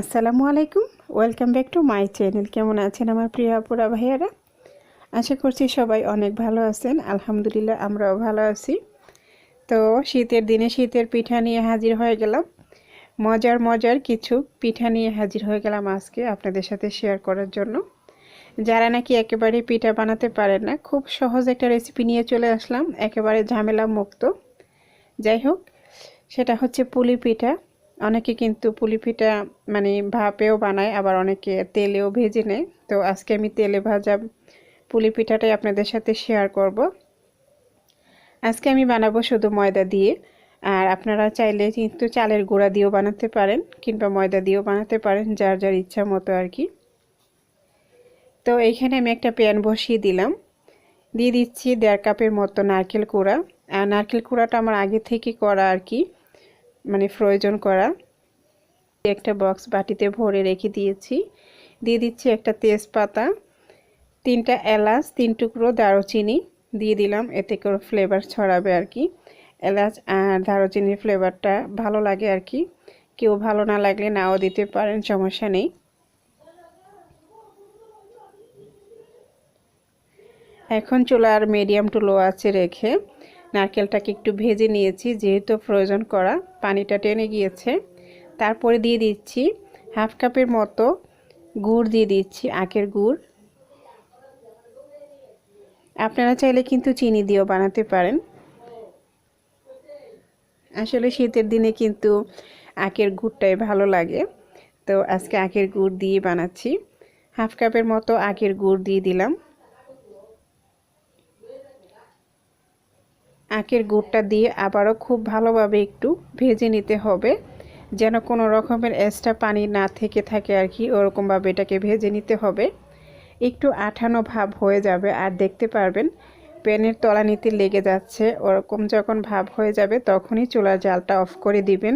আসসালামু আলাইকুম। Welcome back to my channel কেমন আছেন আমার প্রিয় আপুরা ভাইয়ারা? আশা করছি সবাই অনেক ভালো আছেন। আলহামদুলিল্লাহ আমরাও ভালো আছি। তো শীতের দিনে শীতের পিঠা নিয়ে হাজির হয়ে গেলাম। মজার মজার কিছু পিঠা নিয়ে হাজির হয়ে গেলাম আজকে আপনাদের সাথে শেয়ার করার জন্য। যারা নাকি একেবারে পিঠা বানাতে পারেন না, খুব সহজ একটা রেসিপি নিয়ে চলে আসলাম। একেবারে ঝামেলা মুক্ত যাই হোক, সেটা হচ্ছে পুলি পিঠা। অনেকে কিন্তু পুলি পিঠা মানে ভাপেও বানায়, আবার অনেকে তেলেও ভেজে নেয়। তো আজকে আমি তেলে ভাজা পুলি পিঠাটাই আপনাদের সাথে শেয়ার করব। আজকে আমি বানাবো শুধু ময়দা দিয়ে, আর আপনারা চাইলে কিন্তু চালের গুঁড়া দিয়েও বানাতে পারেন, কিংবা ময়দা দিয়েও বানাতে পারেন, যার যার ইচ্ছা মতো আর কি। তো এইখানে আমি একটা প্যান বসিয়ে দিলাম। দিয়ে দিচ্ছি দেড় কাপের মতো নারকেল কুড়া। আর নারকেল কুড়াটা আমার আগে থেকে করা আর কি। মানে প্রয়োজন করা। একটা বক্স বাটিতে ভরে রেখে দিয়েছি। দিয়ে দিচ্ছি একটা তেজপাতা, তিনটা এলাচ, তিন টুকরো দারুচিনি দিয়ে দিলাম। এতে করে ফ্লেভার ছড়াবে আর কি। এলাচ আর দারুচিনির ফ্লেভারটা ভালো লাগে আর কি। কেউ ভালো না লাগলে নাও দিতে পারেন, সমস্যা নেই। এখন চুলার মিডিয়াম টু লো আছে রেখে নারকেলটাকে একটু ভেজে নিয়েছি, যেহেতু প্রয়োজন করা, পানিটা টেনে গিয়েছে। তারপরে দিয়ে দিচ্ছি হাফ কাপের মতো গুড় দিয়ে দিচ্ছি আখের গুড়। আপনারা চাইলে কিন্তু চিনি দিয়েও বানাতে পারেন। আসলে শীতের দিনে কিন্তু আখের গুড়টাই ভালো লাগে। তো আজকে আখের গুড় দিয়ে বানাচ্ছি। হাফ কাপের মতো আখের গুড় দিয়ে দিলাম। আখের গুড়টা দিয়ে আবারও খুব ভালোভাবে একটু ভেজে নিতে হবে, যেন কোনো রকমের এক্সট্রা পানি না থেকে থাকে আর কি, ওরকমভাবে এটাকে ভেজে নিতে হবে। একটু আঠানো ভাব হয়ে যাবে, আর দেখতে পারবেন প্যানের তলানিতে লেগে যাচ্ছে, ওরকম যখন ভাব হয়ে যাবে তখনই চুলার জালটা অফ করে দিবেন,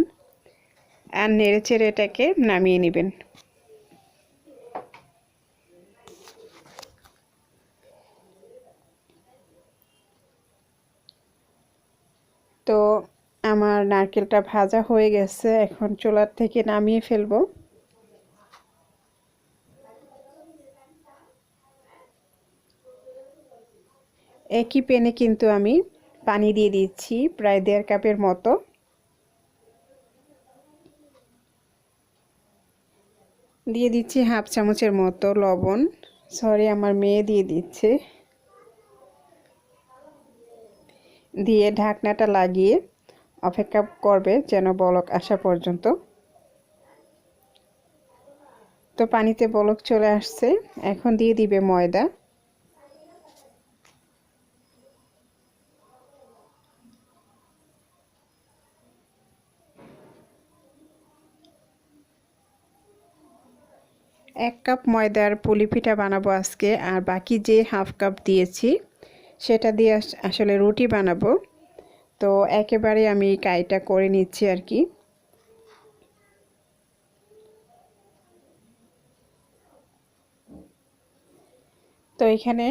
আর নেড়ে চেড়ে এটাকে নামিয়ে নেবেন। তো আমার নারকেলটা ভাজা হয়ে গেছে, এখন চুলার থেকে নামিয়ে ফেলব। একই পেনে কিন্তু আমি পানি দিয়ে দিচ্ছি, প্রায় দেড় কাপের মতো। দিয়ে দিচ্ছি হাফ চামচের মতো লবণ। সরি, আমার মেয়ে দিয়ে দিচ্ছে। দিয়ে ঢাকনাটা লাগিয়ে অপেক্ষা করবে যেন বলক আসা পর্যন্ত। তো পানিতে বলক চলে আসছে। এখন দিয়ে দিবে ময়দা। এক কাপ ময়দার পুলি পিঠা বানাবো আজকে, আর বাকি যে হাফ কাপ দিয়েছি সেটা দিয়ে আসলে রুটি বানাবো। তো একেবারে আমি কাইটা করে নিচ্ছি আর কি। তো এখানে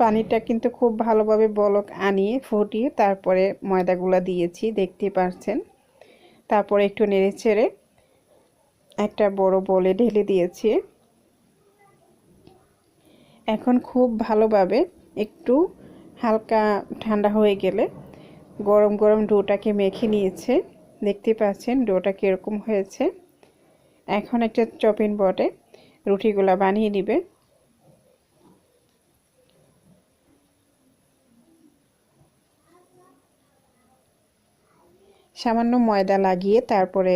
পানিটা কিন্তু খুব ভালোভাবে বলক আনিয়ে ফুটিয়ে তারপরে ময়দাগুলো দিয়েছি দেখতে পাচ্ছেন তারপরে একটু নেড়ে ছেড়ে একটা বড় বলে ঢেলে দিয়েছি। এখন খুব ভালোভাবে একটু হালকা ঠান্ডা হয়ে গেলে গরম গরম ডোটাকে মেখে নিয়েছে। দেখতে পাচ্ছেন ডোটা কীরকম হয়েছে। এখন একটা চপিন বটে, রুটিগুলা বানিয়ে নিবে। সামান্য ময়দা লাগিয়ে তারপরে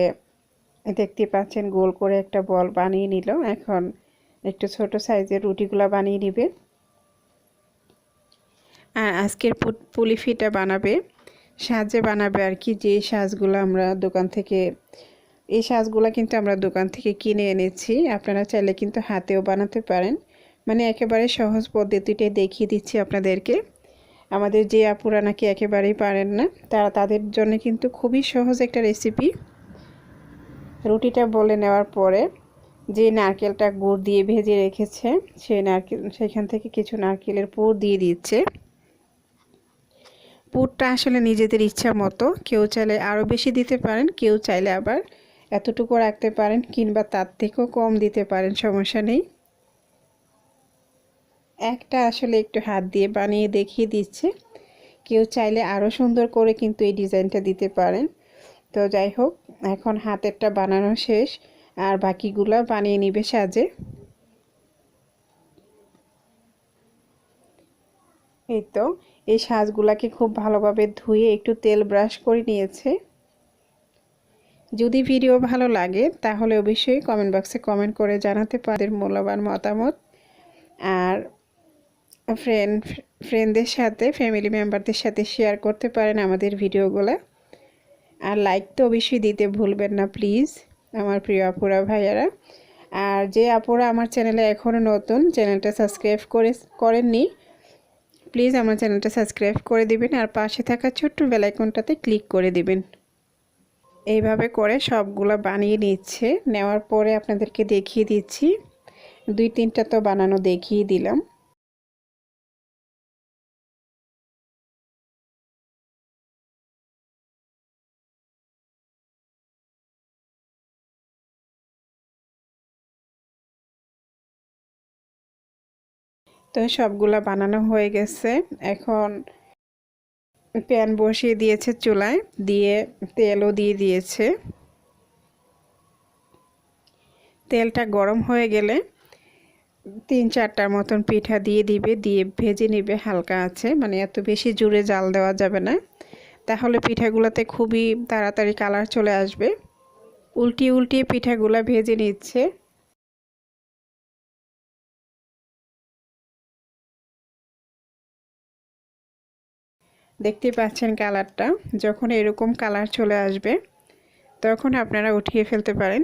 দেখতে পাচ্ছেন গোল করে একটা বল বানিয়ে নিল। এখন একটু ছোট সাইজের রুটিগুলো বানিয়ে নিবে। আর আজকের পুলিফিটা বানাবে। সাজে বানাবে আর কি, যে সাজগুলো আমরা দোকান থেকে, এই সাজগুলো কিন্তু আমরা দোকান থেকে কিনে এনেছি। আপনারা চাইলে কিন্তু হাতেও বানাতে পারেন। মানে একেবারে সহজ পদ্ধতিটাই দেখিয়ে দিচ্ছি আপনাদেরকে। আমাদের যে আপুরা নাকি একেবারেই পারেন না, তারা তাদের জন্য কিন্তু খুবই সহজ একটা রেসিপি। রুটিটা বলে নেওয়ার পরে যে নারকেলটা গুড় দিয়ে ভেজে রেখেছে সেই নারকেল, সেখান থেকে কিছু নারকেলের পুর দিয়ে দিচ্ছে। পুরটা আসলে নিজেদের ইচ্ছা মতো। কেউ চাইলে আরও বেশি দিতে পারেন, কেউ চাইলে আবার এতটুকু রাখতে পারেন কিংবা তার থেকেও কম দিতে পারেন, সমস্যা নেই। একটা আসলে একটু হাত দিয়ে বানিয়ে দেখিয়ে দিচ্ছে। কেউ চাইলে আরও সুন্দর করে কিন্তু এই ডিজাইনটা দিতে পারেন। তো যাই হোক, এখন হাতেরটা বানানো শেষ, আর বাকিগুলো বানিয়ে নিবে সাজে। এই তো, এই সাজগুলাকে খুব ভালোভাবে ধুয়ে একটু তেল ব্রাশ করে নিয়েছে। যদি ভিডিও ভালো লাগে, তাহলে অবশ্যই কমেন্ট বক্সে কমেন্ট করে জানাতে পারেন মূল্যবান মতামত। আর ফ্রেন্ড ফ্রেন্ডদের সাথে ফ্যামিলি মেম্বারদের সাথে শেয়ার করতে পারেন আমাদের ভিডিওগুলো। আর লাইক তো অবশ্যই দিতে ভুলবেন না প্লিজ আমার প্রিয় আপুরা, ভাইয়ারা। আর যে আপুরা আমার চ্যানেলে এখনও নতুন চ্যানেলটা সাবস্ক্রাইব করে, করেননি প্লিজ আমার চ্যানেলটা সাবস্ক্রাইব করে দিবেন আর পাশে থাকা ছোট্ট বেলাইকনটাতে ক্লিক করে দিবেন। এইভাবে করে সবগুলো বানিয়ে নিচ্ছে। নেওয়ার পরে আপনাদেরকে দেখিয়ে দিচ্ছি। দুই তিনটা তো বানানো দেখিয়ে দিলাম। তো সবগুলা বানানো হয়ে গেছে। এখন প্যান বসিয়ে দিয়েছে চুলায়, দিয়ে তেলও দিয়ে দিয়েছে। তেলটা গরম হয়ে গেলে তিন চারটার মতন পিঠা দিয়ে দিবে, দিয়ে ভেজে নিবে হালকা আছে মানে এত বেশি জুড়ে জাল দেওয়া যাবে না। তাহলে পিঠাগুলোতে খুবই তাড়াতাড়ি কালার চলে আসবে। উল্টিয়ে উল্টিয়ে পিঠাগুলো ভেজে নিচ্ছে। দেখতে পাচ্ছেন কালারটা। যখন এরকম কালার চলে আসবে, তখন আপনারা উঠিয়ে ফেলতে পারেন।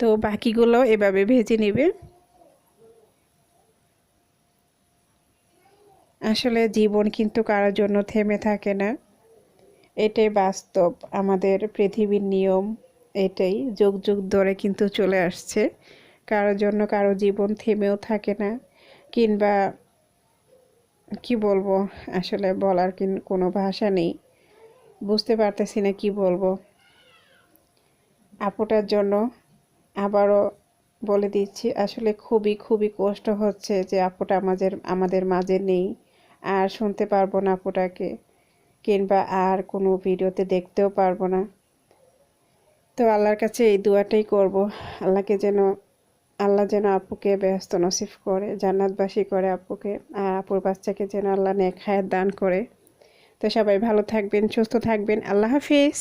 তো বাকিগুলো এভাবে ভেজে নেবে আসলে জীবন কিন্তু কারোর জন্য থেমে থাকে না। এটাই বাস্তব। আমাদের পৃথিবীর নিয়ম এটাই। যুগ যুগ ধরে কিন্তু চলে আসছে। কারোর জন্য কারও জীবন থেমেও থাকে না। কিংবা কি বলব? আসলে বলার কোনো ভাষা নেই। বুঝতে পারতেছি না কি বলব। আপুটার জন্য আবারও বলে দিচ্ছি, আসলে খুবই খুবই কষ্ট হচ্ছে যে আপুটা আমাদের আমাদের মাঝে নেই। আর শুনতে পারব না আপুটাকে, কিংবা আর কোনো ভিডিওতে দেখতেও পারব না। তো আল্লাহর কাছে এই দোয়াটাই করব। আল্লাহকে যেন আল্লাহ যেন আপুকে ব্যস্ত নসিফ করে, জান্নাতবাসী করে আপুকে, আর আপুর বাচ্চাকে যেন আল্লাহ নেক হায়াত দান করে। তো সবাই ভালো থাকবেন, সুস্থ থাকবেন। আল্লাহ হাফিজ।